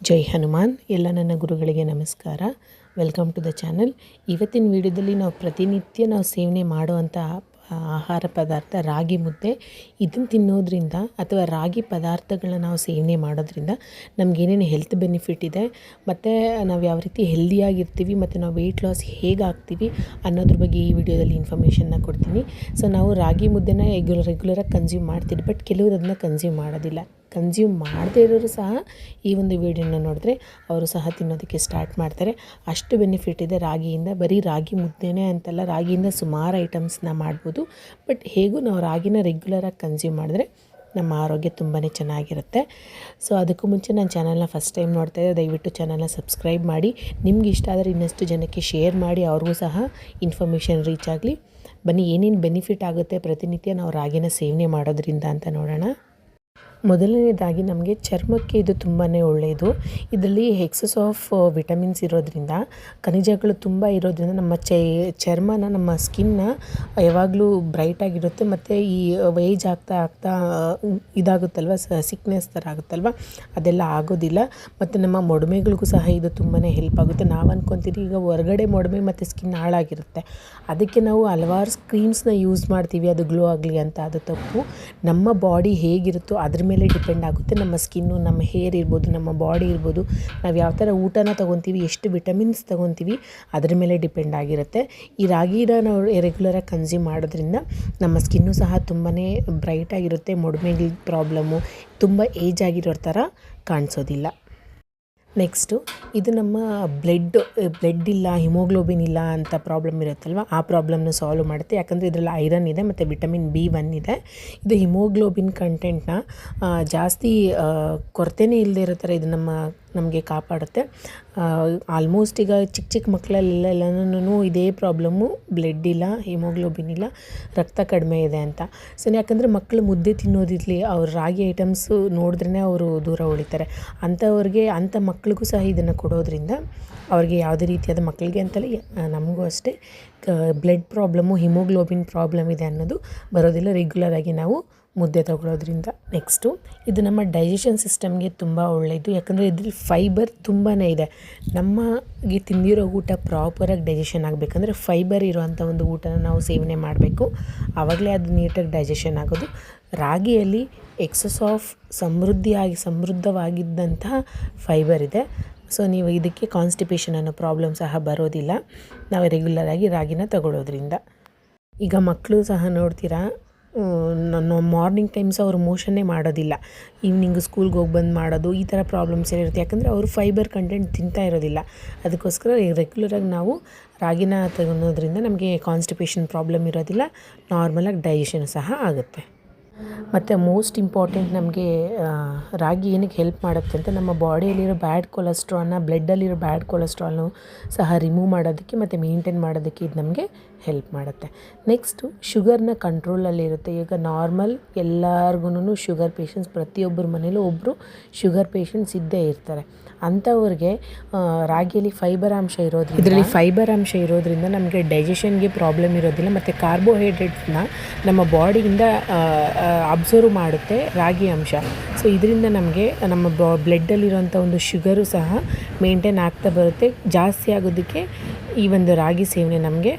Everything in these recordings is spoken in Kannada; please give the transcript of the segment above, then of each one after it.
ಜೈ ಹನುಮಾನ್. ಎಲ್ಲ ನನ್ನ ಗುರುಗಳಿಗೆ ನಮಸ್ಕಾರ. ವೆಲ್ಕಮ್ ಟು ದ ಚಾನಲ್ ಇವತ್ತಿನ ವಿಡಿಯೋದಲ್ಲಿ ನಾವು ಪ್ರತಿನಿತ್ಯ ನಾವು ಸೇವನೆ ಮಾಡುವಂಥ ಆಹಾರ ಪದಾರ್ಥ ರಾಗಿ ಮುದ್ದೆ. ಇದನ್ನು ತಿನ್ನೋದ್ರಿಂದ ಅಥವಾ ರಾಗಿ ಪದಾರ್ಥಗಳನ್ನ ನಾವು ಸೇವನೆ ಮಾಡೋದ್ರಿಂದ ನಮಗೇನೇನು ಹೆಲ್ತ್ ಬೆನಿಫಿಟ್ ಇದೆ, ಮತ್ತು ನಾವು ಯಾವ ರೀತಿ ಹೆಲ್ದಿಯಾಗಿರ್ತೀವಿ ಮತ್ತು ನಾವು ವೆಯ್ಟ್ ಲಾಸ್ ಹೇಗೆ ಆಗ್ತೀವಿ ಅನ್ನೋದ್ರ ಬಗ್ಗೆ ಈ ವಿಡಿಯೋದಲ್ಲಿ ಇನ್ಫಾರ್ಮೇಷನ್ನ ಕೊಡ್ತೀನಿ. ಸೊ ನಾವು ರಾಗಿ ಮುದ್ದೆನ ರೆಗ್ಯುಲರ್ ರೆಗ್ಯುಲರಾಗಿ ಕನ್ಸ್ಯೂಮ್ ಮಾಡ್ತೀವಿ ಬಟ್ ಕೆಲವರು ಅದನ್ನ ಕನ್ಸ್ಯೂಮ್ ಮಾಡೋದಿಲ್ಲ. ಕನ್ಸ್ಯೂಮ್ ಮಾಡದೇ ಇರೋರು ಸಹ ಈ ಒಂದು ವೀಡಿಯೋನ ನೋಡಿದ್ರೆ ಅವರು ಸಹ ತಿನ್ನೋದಕ್ಕೆ ಸ್ಟಾರ್ಟ್ ಮಾಡ್ತಾರೆ. ಅಷ್ಟು ಬೆನಿಫಿಟ್ ಇದೆ ರಾಗಿಯಿಂದ. ಬರೀ ರಾಗಿ ಮುದ್ದೆನೇ ಅಂತಲ್ಲ, ರಾಗಿಯಿಂದ ಸುಮಾರು ಐಟಮ್ಸ್ನ ಮಾಡ್ಬೋದು. ಬಟ್ ಹೇಗೂ ನಾವು ರಾಗಿನ ರೆಗ್ಯುಲರಾಗಿ ಕನ್ಸ್ಯೂಮ್ ಮಾಡಿದ್ರೆ ನಮ್ಮ ಆರೋಗ್ಯ ತುಂಬಾ ಚೆನ್ನಾಗಿರುತ್ತೆ. ಸೊ ಅದಕ್ಕೂ ಮುಂಚೆ ನಾನು ಚಾನಲ್ನ ಫಸ್ಟ್ ಟೈಮ್ ನೋಡ್ತಾ ಇದ್ದೆ ದಯವಿಟ್ಟು ಚಾನಲ್ನ ಸಬ್ಸ್ಕ್ರೈಬ್ ಮಾಡಿ. ನಿಮ್ಗೆ ಇಷ್ಟ ಆದರೆ ಇನ್ನಷ್ಟು ಜನಕ್ಕೆ ಶೇರ್ ಮಾಡಿ, ಅವ್ರಿಗೂ ಸಹ ಇನ್ಫಾರ್ಮೇಷನ್ ರೀಚ್ ಆಗಲಿ. ಬನ್ನಿ, ಏನೇನು ಬೆನಿಫಿಟ್ ಆಗುತ್ತೆ ಪ್ರತಿನಿತ್ಯ ನಾವು ರಾಗಿನ ಸೇವನೆ ಮಾಡೋದ್ರಿಂದ ಅಂತ ನೋಡೋಣ. ಮೊದಲನೇದಾಗಿ ನಮಗೆ ಚರ್ಮಕ್ಕೆ ಇದು ತುಂಬಾ ಒಳ್ಳೆಯದು ಇದರಲ್ಲಿ ಎಕ್ಸಸ್ ಆಫ್ ವಿಟಮಿನ್ಸ್ ಇರೋದ್ರಿಂದ, ಖನಿಜಗಳು ತುಂಬ ಇರೋದ್ರಿಂದ ನಮ್ಮ ಚರ್ಮನ, ನಮ್ಮ ಸ್ಕಿನ್ನ ಯಾವಾಗಲೂ ಬ್ರೈಟಾಗಿರುತ್ತೆ ಮತ್ತು ಈ ವೇಜ್ ಆಗ್ತಾ ಆಗ್ತಾ ಇದಾಗುತ್ತಲ್ವ ಸಿಕ್ನೆಸ್ ಥರ ಆಗುತ್ತಲ್ವ, ಅದೆಲ್ಲ ಆಗೋದಿಲ್ಲ. ಮತ್ತು ನಮ್ಮ ಮೊಡಮೆಗಳಿಗೂ ಸಹ ಇದು ತುಂಬಾ ಹೆಲ್ಪ್ ಆಗುತ್ತೆ. ನಾವು ಅಂದ್ಕೊತೀವಿ ಈಗ ಹೊರಗಡೆ ಮೊಡಮೆ ಮತ್ತು ಸ್ಕಿನ್ ಹಾಳಾಗಿರುತ್ತೆ. ಅದಕ್ಕೆ ನಾವು ಹಲವಾರು ಸ್ಕ್ರೀಮ್ಸ್ನ ಯೂಸ್ ಮಾಡ್ತೀವಿ. ಅದು ಗ್ಲೋ ಆಗಲಿ ಅಂತ ಅದು ತಪ್ಪು. ನಮ್ಮ ಬಾಡಿ ಹೇಗಿರುತ್ತೋ ಅದ್ರ ಮೇಲೆ ಡಿಪೆಂಡ್ ಆಗುತ್ತೆ. ನಮ್ಮ ಸ್ಕಿನ್ನು, ನಮ್ಮ ಹೇರ್ ಇರ್ಬೋದು, ನಮ್ಮ ಬಾಡಿ ಇರ್ಬೋದು, ನಾವು ಯಾವ ಥರ ಊಟನ ತೊಗೊತೀವಿ, ಎಷ್ಟು ವಿಟಮಿನ್ಸ್ ತೊಗೊತೀವಿ, ಅದ್ರ ಮೇಲೆ ಡಿಪೆಂಡ್ ಆಗಿರುತ್ತೆ. ಈ ರಾಗಿನ ನಾವು ರೆಗ್ಯುಲರಾಗಿ ಕನ್ಸ್ಯೂಮ್ ಮಾಡೋದ್ರಿಂದ ನಮ್ಮ ಸ್ಕಿನ್ನು ಸಹ ತುಂಬಾ ಬ್ರೈಟಾಗಿರುತ್ತೆ ಮೊಡಮೆಗಳ ಪ್ರಾಬ್ಲಮ್ಮು ತುಂಬ ಏಜ್ ಆಗಿರೋ ಥರ ಕಾಣಿಸೋದಿಲ್ಲ. ನೆಕ್ಸ್ಟು ಇದು ನಮ್ಮ ಬ್ಲಡ್ ಬ್ಲಡ್ ಇಲ್ಲ ಹಿಮೋಗ್ಲೋಬಿನ್ ಇಲ್ಲ ಅಂತ ಪ್ರಾಬ್ಲಮ್ ಇರುತ್ತಲ್ವ? ಆ ಪ್ರಾಬ್ಲಮ್ನ ಸಾಲ್ವ್ ಮಾಡುತ್ತೆ. ಯಾಕಂದರೆ ಇದರಲ್ಲಿ ಐರನ್ ಇದೆ ಮತ್ತು ವಿಟಮಿನ್ ಬಿ ಒನ್ ಇದೆ. ಇದು ಹಿಮೋಗ್ಲೋಬಿನ್ ಕಂಟೆಂಟ್ನ ಜಾಸ್ತಿ ಕೊರತೆನೇ ಇಲ್ಲದೆ ಇರೋ ಥರ ಇದು ನಮ್ಮ ನಮಗೆ ಕಾಪಾಡುತ್ತೆ. ಆಲ್ಮೋಸ್ಟ್ ಈಗ ಚಿಕ್ಕ ಚಿಕ್ಕ ಮಕ್ಕಳಲ್ಲೆಲ್ಲ ಎಲ್ಲನೂ ಇದೇ ಪ್ರಾಬ್ಲಮ್ಮು ಬ್ಲಡ್ ಇಲ್ಲ ಹಿಮೋಗ್ಲೋಬಿನ್ ಇಲ್ಲ, ರಕ್ತ ಕಡಿಮೆ ಇದೆ ಅಂತ. ಸೊ ಯಾಕಂದರೆ ಮಕ್ಕಳು ಮುದ್ದೆ ತಿನ್ನೋದಿರಲಿ, ಅವ್ರು ರಾಗಿ ಐಟಮ್ಸು ನೋಡಿದ್ರೇ ಅವರು ದೂರ ಉಳಿತಾರೆ. ಅಂಥವ್ರಿಗೆ, ಅಂಥ ಮಕ್ಳಿಗೂ ಸಹ ಇದನ್ನು ಕೊಡೋದ್ರಿಂದ ಅವ್ರಿಗೆ ಯಾವುದೇ ರೀತಿಯಾದ ಮಕ್ಕಳಿಗೆ ಅಂತಲೇ ನಮಗೂ ಅಷ್ಟೇ ಬ್ಲಡ್ ಪ್ರಾಬ್ಲಮ್ಮು ಹಿಮೋಗ್ಲೋಬಿನ್ ಪ್ರಾಬ್ಲಮ್ ಇದೆ ಅನ್ನೋದು ಬರೋದಿಲ್ಲ. ರೆಗ್ಯುಲರಾಗಿ ನಾವು ಮುದ್ದೆ ತಗೊಳ್ಳೋದ್ರಿಂದ ನೆಕ್ಸ್ಟು ಇದು ನಮ್ಮ ಡೈಜೆಷನ್ ಸಿಸ್ಟಮ್ಗೆ ತುಂಬ ಒಳ್ಳೆಯದು ಯಾಕಂದರೆ ಇದ್ರಲ್ಲಿ ಫೈಬರ್ ತುಂಬಾ ಇದೆ. ನಮಗೆ ತಿಂದಿರೋ ಊಟ ಪ್ರಾಪರಾಗಿ ಡೈಜೆಷನ್ ಆಗಬೇಕಂದ್ರೆ ಫೈಬರ್ ಇರುವಂಥ ಒಂದು ಊಟನ ನಾವು ಸೇವನೆ ಮಾಡಬೇಕು. ಆವಾಗಲೇ ಅದು ನೀಟಾಗಿ ಡೈಜೆಷನ್ ಆಗೋದು. ರಾಗಿಯಲ್ಲಿ ಎಕ್ಸಸ್ ಆಫ್ ಸಮೃದ್ಧಿಯಾಗಿ, ಸಮೃದ್ಧವಾಗಿದ್ದಂತಹ ಫೈಬರ್ ಇದೆ. ಸೊ ನೀವು ಇದಕ್ಕೆ ಕಾನ್ಸ್ಟಿಪೇಷನ್ ಅನ್ನೋ ಪ್ರಾಬ್ಲಮ್ ಸಹ ಬರೋದಿಲ್ಲ. ನಾವು ರೆಗ್ಯುಲರಾಗಿ ರಾಗಿನ ತಗೊಳ್ಳೋದ್ರಿಂದ ಈಗ ಮಕ್ಕಳು ಸಹ ನೋಡ್ತೀರಾ ನಾನು ಮಾರ್ನಿಂಗ್ ಟೈಮ್ಸ್ ಅವರು ಮೋಷನ್ನೇ ಮಾಡೋದಿಲ್ಲ. ಈವ್ನಿಂಗ್ ಸ್ಕೂಲ್ಗೆ ಹೋಗಿ ಬಂದು ಮಾಡೋದು, ಈ ಥರ ಪ್ರಾಬ್ಲಮ್ಸ್ ಇರುತ್ತೆ. ಯಾಕಂದರೆ ಅವರು ಫೈಬರ್ ಕಂಟೆಂಟ್ ತಿಂತಾ ಇರೋದಿಲ್ಲ. ಅದಕ್ಕೋಸ್ಕರ ರೆಗ್ಯುಲರಾಗಿ ನಾವು ರಾಗಿನ ತಗೊಳೋದ್ರಿಂದ ನಮಗೆ ಕಾನ್ಸ್ಟಿಪೇಷನ್ ಪ್ರಾಬ್ಲಮ್ ಇರೋದಿಲ್ಲ. ನಾರ್ಮಲಾಗಿ ಡೈಜೆಷನ್ ಸಹ ಆಗುತ್ತೆ. ಮತ್ತು ಮೋಸ್ಟ್ ಇಂಪಾರ್ಟೆಂಟ್ ನಮಗೆ ರಾಗಿ ಏನಕ್ಕೆ ಹೆಲ್ಪ್ ಮಾಡುತ್ತೆ ಅಂತ ನಮ್ಮ ಬಾಡಿಯಲ್ಲಿರೋ ಬ್ಯಾಡ್ ಕೊಲೆಸ್ಟ್ರಾಲ್ನ ಬ್ಲಡ್ಡಲ್ಲಿರೋ ಬ್ಯಾಡ್ ಕೊಲೆಸ್ಟ್ರಾಲ್ನು ಸಹ ರಿಮೂವ್ ಮಾಡೋದಕ್ಕೆ ಮತ್ತು ಮೇಂಟೈನ್ ಮಾಡೋದಕ್ಕೆ ಇದು ನಮಗೆ ಹೆಲ್ಪ್ ಮಾಡುತ್ತೆ. ನೆಕ್ಸ್ಟು ಶುಗರ್ನ ಕಂಟ್ರೋಲಲ್ಲಿರುತ್ತೆ ಈಗ ನಾರ್ಮಲ್ ಎಲ್ಲರಿಗೂ ಶುಗರ್ ಪೇಷಂಟ್ಸ್ ಪ್ರತಿಯೊಬ್ಬರ ಮನೇಲೂ ಒಬ್ಬರು ಶುಗರ್ ಪೇಷಂಟ್ಸ್ ಇದ್ದೇ ಇರ್ತಾರೆ. ಅಂಥವ್ರಿಗೆ ರಾಗಿಯಲ್ಲಿ ಫೈಬರ್ ಅಂಶ ಇರೋದ್ರಿಂದ ಇದರಲ್ಲಿ ಫೈಬರ್ ಅಂಶ ಇರೋದ್ರಿಂದ ನಮಗೆ ಡೈಜೆಷನ್ಗೆ ಪ್ರಾಬ್ಲಮ್ ಇರೋದಿಲ್ಲ. ಮತ್ತು ಕಾರ್ಬೋಹೈಡ್ರೇಟ್ಸ್ನ ನಮ್ಮ ಬಾಡಿಯಿಂದ ಅಬ್ಸರ್ವ್ ಮಾಡುತ್ತೆ ರಾಗಿ ಅಂಶ. ಸೊ ಇದರಿಂದ ನಮಗೆ ನಮ್ಮ ಬ್ಲಡ್ಡಲ್ಲಿರುವಂಥ ಒಂದು ಶುಗರು ಸಹ ಮೇಂಟೈನ್ ಆಗ್ತಾ ಬರುತ್ತೆ. ಜಾಸ್ತಿ ಆಗೋದಕ್ಕೆ ಈ ಒಂದು ರಾಗಿ ಸೇವನೆ ನಮಗೆ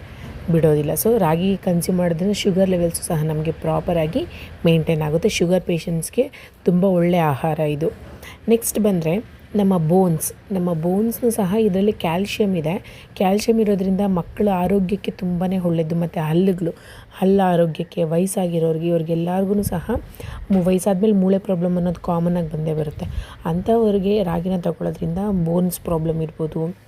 ಬಿಡೋದಿಲ್ಲ. ಸೊ ರಾಗಿ ಕನ್ಸ್ಯೂಮ್ ಮಾಡೋದ್ರಿಂದ ಶುಗರ್ ಲೆವೆಲ್ಸು ಸಹ ನಮಗೆ ಪ್ರಾಪರಾಗಿ ಮೇಂಟೈನ್ ಆಗುತ್ತೆ. ಶುಗರ್ ಪೇಷಂಟ್ಸ್ಗೆ ತುಂಬ ಒಳ್ಳೆಯ ಆಹಾರ ಇದು. ನೆಕ್ಸ್ಟ್ ಬಂದರೆ ನಮ್ಮ ಬೋನ್ಸ್ ನಮ್ಮ ಬೋನ್ಸ್ನೂ ಸಹ ಇದರಲ್ಲಿ ಕ್ಯಾಲ್ಶಿಯಮ್ ಇದೆ. ಕ್ಯಾಲ್ಶಿಯಮ್ ಇರೋದ್ರಿಂದ ಮಕ್ಕಳ ಆರೋಗ್ಯಕ್ಕೆ ತುಂಬಾ ಒಳ್ಳೆಯದು ಮತ್ತು ಹಲ್ಲುಗಳು, ಹಲ್ಲ ಆರೋಗ್ಯಕ್ಕೆ, ವಯಸ್ಸಾಗಿರೋರಿಗೆ ಇವ್ರಿಗೆಲ್ಲರಿಗೂ ಸಹ ವಯಸ್ಸಾದ್ಮೇಲೆ ಮೂಳೆ ಪ್ರಾಬ್ಲಮ್ ಅನ್ನೋದು ಕಾಮನಾಗಿ ಬಂದೇ ಬರುತ್ತೆ. ಅಂಥವ್ರಿಗೆ ರಾಗಿನ ತಗೊಳ್ಳೋದ್ರಿಂದ ಬೋನ್ಸ್ ಪ್ರಾಬ್ಲಮ್ ಇರ್ಬೋದು.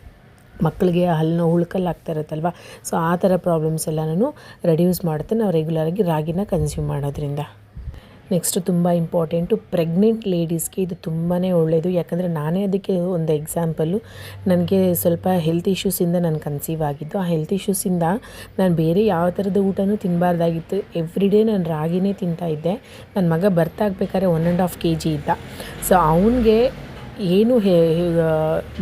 ಮಕ್ಕಳಿಗೆ ಹಲ್ಲು ಹುಳ್ಕಲ್ಲಾಗ್ತಾ ಇರುತ್ತಲ್ವ? ಸೊ ಆ ಥರ ಪ್ರಾಬ್ಲಮ್ಸ್ ಎಲ್ಲನೂ ರೆಡ್ಯೂಸ್ ಮಾಡುತ್ತೆ. ನಾವು ರೆಗ್ಯುಲರಾಗಿ ರಾಗಿನ ಕನ್ಸ್ಯೂಮ್ ಮಾಡೋದ್ರಿಂದ. ನೆಕ್ಸ್ಟ್ ತುಂಬ ಇಂಪಾರ್ಟೆಂಟು ಪ್ರೆಗ್ನೆಂಟ್ ಲೇಡೀಸ್ಗೆ ಇದು ತುಂಬಾ ಒಳ್ಳೆಯದು ಯಾಕಂದರೆ ನಾನೇ ಅದಕ್ಕೆ ಒಂದು ಎಕ್ಸಾಂಪಲ್ಲು ನನಗೆ ಸ್ವಲ್ಪ ಹೆಲ್ತ್ ಇಶ್ಯೂಸಿಂದ ನಾನು ಕನ್ಸೀವ್ ಆಗಿದ್ದು. ಆ ಹೆಲ್ತ್ ಇಶ್ಯೂಸಿಂದ ನಾನು ಬೇರೆ ಯಾವ ಥರದ ಊಟನೂ ತಿನ್ನಬಾರ್ದಾಗಿತ್ತು ಎವ್ರಿ ಡೇ ನಾನು ರಾಗಿನೇ ತಿಂತಾಯಿದ್ದೆ ನನ್ನ ಮಗ ಬರ್ತಾಗಬೇಕಾದ್ರೆ one and half K G ಇದ್ದ. ಸೊ ಅವನಿಗೆ ಏನು ಹೇ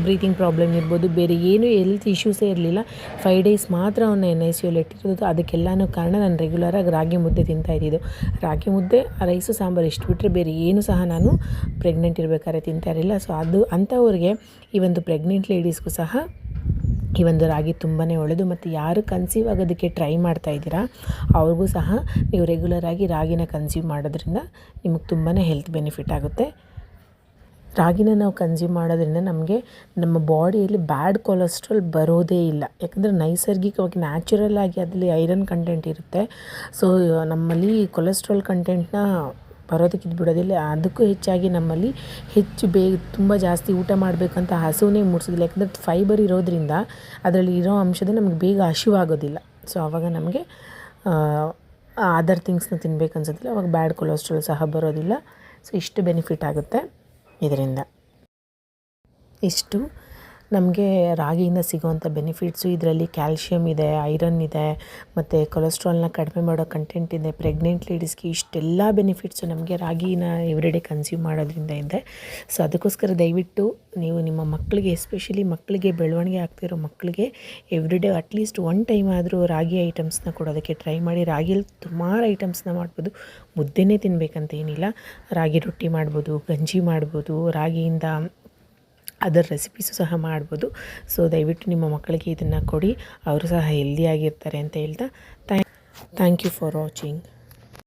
ಬ್ರೀತಿಂಗ್ ಪ್ರಾಬ್ಲಮ್ ಇರ್ಬೋದು, ಬೇರೆ ಏನು ಹೆಲ್ತ್ ಇಶ್ಯೂಸೇ ಇರಲಿಲ್ಲ. ಫೈವ್ ಡೇಸ್ ಮಾತ್ರ ಅವನ್ನ ಎನ್ ಐ ಸಿಯಲ್ಲಿ ಯುಲಿ ಇಟ್ಟಿರೋದು. ಅದಕ್ಕೆಲ್ಲನೂ ಕಾರಣ ನಾನು ರೆಗ್ಯುಲರಾಗಿ ರಾಗಿ ಮುದ್ದೆ ತಿಂತಾ ಇದ್ದಿದ್ದು. ರಾಗಿ ಮುದ್ದೆ ರೈಸು ಸಾಂಬಾರು ಇಷ್ಟು ಬಿಟ್ಟರೆ ಬೇರೆ ಏನು ಸಹ ನಾನು ಪ್ರೆಗ್ನೆಂಟ್ ಇರಬೇಕಾದ್ರೆ ತಿಂತಾ ಇರಲಿಲ್ಲ. ಸೊ ಅದು ಅಂಥವ್ರಿಗೆ ಈ ಒಂದು ಪ್ರೆಗ್ನೆಂಟ್ ಲೇಡೀಸ್ಗೂ ಸಹ ಈ ಒಂದು ರಾಗಿ ತುಂಬಾ ಒಳ್ಳೆಯದು ಮತ್ತು ಯಾರು ಕನ್ಸೀವ್ ಆಗೋದಕ್ಕೆ ಟ್ರೈ ಮಾಡ್ತಾ ಇದ್ದೀರಾ, ಅವ್ರಿಗೂ ಸಹ ನೀವು ರೆಗ್ಯುಲರಾಗಿ ರಾಗಿನ ಕನ್ಸ್ಯೂಮ್ ಮಾಡೋದ್ರಿಂದ ನಿಮಗೆ ತುಂಬಾ ಹೆಲ್ತ್ ಬೆನಿಫಿಟ್ ಆಗುತ್ತೆ. ರಾಗಿನ ನಾವು ಕನ್ಸ್ಯೂಮ್ ಮಾಡೋದ್ರಿಂದ ನಮಗೆ ನಮ್ಮ ಬಾಡಿಯಲ್ಲಿ ಬ್ಯಾಡ್ ಕೊಲೆಸ್ಟ್ರಾಲ್ ಬರೋದೇ ಇಲ್ಲ. ಯಾಕಂದರೆ ನೈಸರ್ಗಿಕವಾಗಿ ನ್ಯಾಚುರಲ್ ಆಗಿ ಅದರಲ್ಲಿ ಐರನ್ ಕಂಟೆಂಟ್ ಇರುತ್ತೆ. ಸೊ ನಮ್ಮಲ್ಲಿ ಕೊಲೆಸ್ಟ್ರಾಲ್ ಕಂಟೆಂಟ್ನ ಬರೋದಕ್ಕಿದ್ದು ಬಿಡೋದಿಲ್ಲ. ಅದಕ್ಕೂ ಹೆಚ್ಚಾಗಿ ನಮ್ಮಲ್ಲಿ ಹೆಚ್ಚು ಬೇಗ ತುಂಬ ಜಾಸ್ತಿ ಊಟ ಮಾಡಬೇಕಂತ ಹಸುವೇ ಮೂಡಿಸೋದಿಲ್ಲ ಯಾಕಂದರೆ ಫೈಬರ್ ಇರೋದ್ರಿಂದ ಅದರಲ್ಲಿ ಇರೋ ಅಂಶದ ನಮಗೆ ಬೇಗ ಹಸಿವಾಗೋದಿಲ್ಲ. ಸೊ ಆವಾಗ ನಮಗೆ ಅದರ್ ಥಿಂಗ್ಸ್ನ ತಿನ್ಬೇಕು ಅನ್ಸೋದಿಲ್ಲ ಅವಾಗ ಬ್ಯಾಡ್ ಕೊಲೆಸ್ಟ್ರಾಲ್ ಸಹ ಬರೋದಿಲ್ಲ. ಸೊ ಇಷ್ಟು ಬೆನಿಫಿಟ್ ಆಗುತ್ತೆ. ಇದರಿಂದ. ಇಷ್ಟು. ನಮಗೆ ರಾಗಿಯಿಂದ ಸಿಗುವಂಥ ಬೆನಿಫಿಟ್ಸು ಇದರಲ್ಲಿ ಕ್ಯಾಲ್ಶಿಯಮ್ ಇದೆ ಐರನ್ ಇದೆ, ಮತ್ತು ಕೊಲೆಸ್ಟ್ರಾಲ್ನ ಕಡಿಮೆ ಮಾಡೋ ಕಂಟೆಂಟ್ ಇದೆ. ಪ್ರೆಗ್ನೆಂಟ್ ಲೇಡೀಸ್ಗೆ ಇಷ್ಟೆಲ್ಲ ಬೆನಿಫಿಟ್ಸು ನಮಗೆ ರಾಗಿನ ಎವ್ರಿಡೇ ಕನ್ಸ್ಯೂಮ್ ಮಾಡೋದ್ರಿಂದ ಇದೆ. ಸೊ ಅದಕ್ಕೋಸ್ಕರ ದಯವಿಟ್ಟು ನೀವು ನಿಮ್ಮ ಮಕ್ಕಳಿಗೆ ಎಸ್ಪೆಷಲಿ ಮಕ್ಕಳಿಗೆ ಬೆಳವಣಿಗೆ ಆಗ್ತಿರೋ ಮಕ್ಕಳಿಗೆ ಎವ್ರಿಡೇ ಅಟ್ಲೀಸ್ಟ್ ಒನ್ ಟೈಮ್ ಆದರೂ ರಾಗಿ ಐಟಮ್ಸ್ನ ಕೊಡೋದಕ್ಕೆ ಟ್ರೈ ಮಾಡಿ. ರಾಗಿಯಲ್ಲಿ ಸುಮಾರು ಐಟಮ್ಸ್ನ ಮಾಡ್ಬೋದು. ಮುದ್ದೆನೇ ತಿನ್ನಬೇಕಂತ ಏನಿಲ್ಲ. ರಾಗಿ ರೊಟ್ಟಿ ಮಾಡ್ಬೋದು, ಗಂಜಿ ಮಾಡ್ಬೋದು, ರಾಗಿಯಿಂದ ಅದರ ರೆಸಿಪೀಸು ಸಹ ಮಾಡ್ಬೋದು. ಸೊ ದಯವಿಟ್ಟು ನಿಮ್ಮ ಮಕ್ಕಳಿಗೆ ಇದನ್ನು ಕೊಡಿ. ಅವರು ಸಹ ಹೆಲ್ದಿಯಾಗಿರ್ತಾರೆ ಅಂತ ಹೇಳ್ತಾ thank thank you for watching